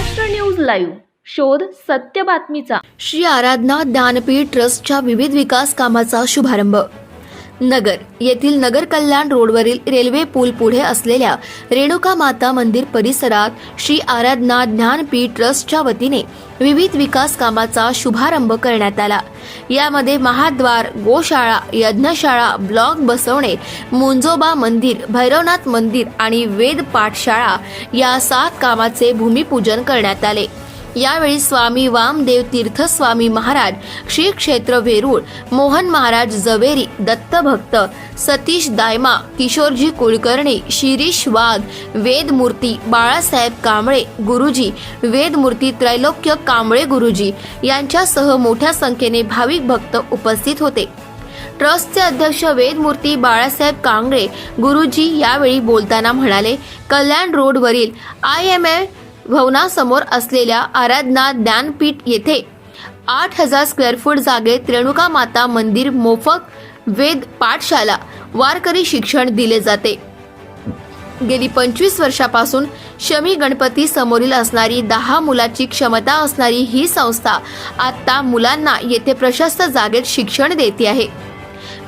News live. शोध सत्य बातमीचा. श्री आराधना ज्ञानपीठ ट्रस्टच्या विविध विकास कामाचा शुभारंभ. नगर येथील नगर कल्याण रोडवरील रेल्वे पूल पुढे असलेल्या रेणुका माता मंदिर परिसरात श्री आराधना ज्ञानपीठ ट्रस्टच्या वतीने विविध विकास कामाचा शुभारंभ करण्यात आला. यामध्ये महाद्वार गोशाळा यज्ञशाळा ब्लॉक बसवणे मुंजोबा मंदिर भैरवनाथ मंदिर आणि वेद पाठशाळा या सात कामाचे भूमिपूजन करण्यात आले. यावेळी स्वामी वामदेव तीर्थ स्वामी महाराज श्री क्षेत्र वेरूळ मोहन महाराज जवेरी दत्तभक्त सतीश दायमा किशोरजी कुलकर्णी शिरीष वाघ वेदमूर्ती बाळासाहेब कांबळे गुरुजी वेदमूर्ती त्रैलोक्य कांबळे गुरुजी यांच्यासह मोठ्या संख्येने भाविक भक्त उपस्थित होते. ट्रस्टचे अध्यक्ष वेदमूर्ती बाळासाहेब कांगळे गुरुजी यावेळी बोलताना म्हणाले कल्याण रोडवरील आय एम ए भवनासमोर असलेल्या आराधना ज्ञानपीठ येथे आठ हजार स्क्वेअर फूट जागेत रेणुका माता मंदिर मोफत वेद पाठशाला वारकरी शिक्षण दिले जाते. गेली पंचवीस वर्षापासून शमी गणपती समोरील असणारी दहा मुलाची क्षमता असणारी ही संस्था आता मुलांना येथे प्रशस्त जागेत शिक्षण देते आहे.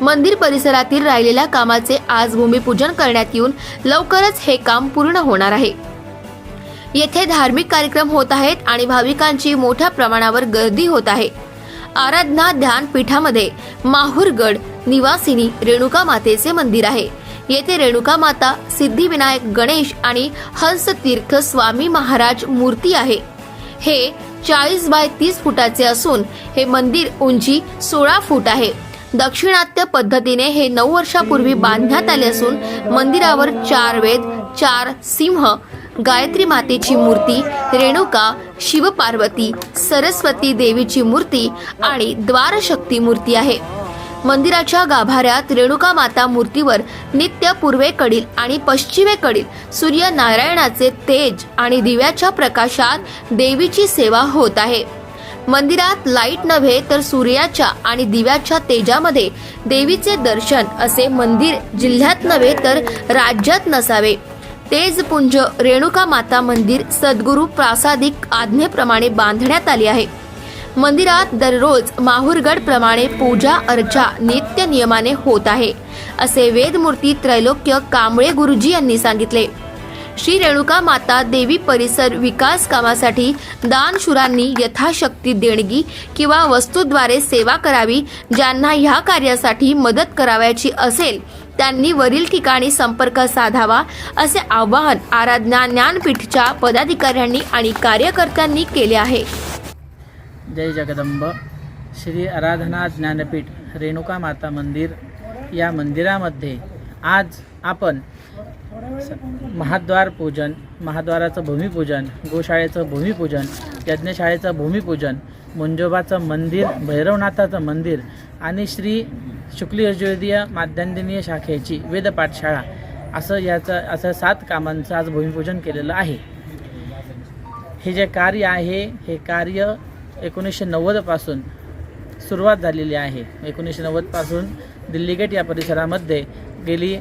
मंदिर परिसरातील राहिलेल्या कामाचे आज भूमिपूजन करण्यात येऊन लवकरच हे काम पूर्ण होणार आहे. येथे धार्मिक कार्यक्रम होत आहेत आणि भाविकांची मोठ्या प्रमाणावर गर्दी होत आहे. आराधना ध्यान पीठामध्ये माहूरगड निवासिनी रेणुका मातेचे मंदिर आहे. येथे रेणुका माता सिद्धिविनायक गणेश आणि हंस तीर्थ स्वामी महाराज मूर्ती आहे. हे चाळीस बाय तीस फुटाचे असून हे मंदिर उंची सोळा फूट आहे. दक्षिणात्य पद्धतीने हे नऊ वर्षापूर्वी बांधण्यात आले असून मंदिरावर चार वेद चार सिंह गायत्री मातेची मूर्ती रेणुका शिवपार्वती सरस्वती देवीची मूर्ती आणि द्वारशक्ती मूर्ती आहे. मंदिराच्या गाभाऱ्यात रेणुका माता मूर्तीवर नित्य पूर्वेकडील आणि पश्चिमेकडील सूर्यनारायणाचे तेज आणि दिव्याच्या प्रकाशात देवीची सेवा होत आहे. मंदिरात लाइट नव्हे तर सूर्याच्या आणि दिव्याच्या तेजामध्ये देवीचे दर्शन असे मंदिर जिल्ह्यात नव्हे तर राज्यात नसावे. तेजपुंज रेणुका माता मंदिर सद्गुरू प्रासादिक आज्ञेप्रमाणे बांधण्यात आले आहे. मंदिरात दररोज माहूरगड प्रमाणे पूजा अर्चा नित्य नियमाने होत आहे असे वेदमूर्ती त्रैलोक्य कांबळे गुरुजी यांनी सांगितले. श्री रेणुका माता देवी परिसर विकास कामासाठी दानशुरांनी यथाशक्ती देणगी किंवा वस्तूद्वारे सेवा करावी ज्यांना ह्या कार्यासाठी मदत करावयाची असेल त्यांनी वरील ठिकाणी संपर्क साधावा असे आवाहन आराधना ज्ञानपीठच्या पदाधिकाऱ्यांनी आणि कार्यकर्त्यांनी केले आहे. जय जगदंब. श्री आराधना ज्ञानपीठ रेणुका माता मंदिर या मंदिरामध्ये आज आपण स- महाद्वार पूजन महाद्वाराचं भूमिपूजन गोशाळेचं भूमिपूजन यज्ञशाळेचं भूमिपूजन मुंजोबाचं मंदिर भैरवनाथाचं मंदिर आणि श्री शुक्ली यजुर्वेदीय माध्यंदिनीय शाखेची वेदपाठशाळा असं याचं असं सात कामांचं आज भूमिपूजन केलेलं आहे. हे जे कार्य आहे हे कार्य एकोणीसशे नव्वदपासून सुरुवात झालेली आहे. एकोणीसशे नव्वदपासून दिल्ली गेट या परिसरामध्ये गेली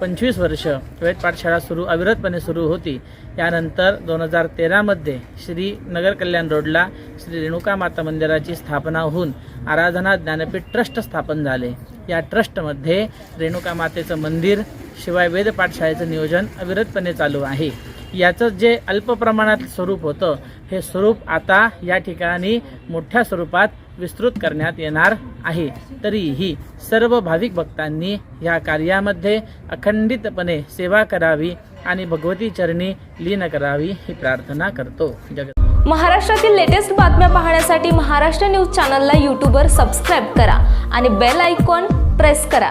पंचवीस वर्ष वेद पाठशाळा सुरू अविरतपणे सुरू होती. यानंतर दोन हजार तेरामध्ये श्री नगर कल्याण रोडला श्री रेणुका माता मंदिराची स्थापना होऊन आराधना ज्ञानपीठ ट्रस्ट स्थापन झाले. या ट्रस्टमध्ये रेणुका मातेचं मंदिर शिवाय वेद पाठशाळेचं नियोजन अविरतपणे चालू आहे. याचं जे अल्प प्रमाणात स्वरूप होतं हे स्वरूप आता या ठिकाणी मोठ्या स्वरूपात विस्तृत करण्यात येणार आहे. तरीही सर्व भाविक भक्तांनी या कार्यामध्ये अखंडितपणे सेवा करावी आणि भगवती चरणी लीन करावी ही प्रार्थना करतो. जगत महाराष्ट्रातील लेटेस्ट बातम्या पाहण्यासाठी महाराष्ट्र न्यूज चॅनलला यूट्यूबवर सबस्क्राईब करा आणि बेल आयकॉन प्रेस करा.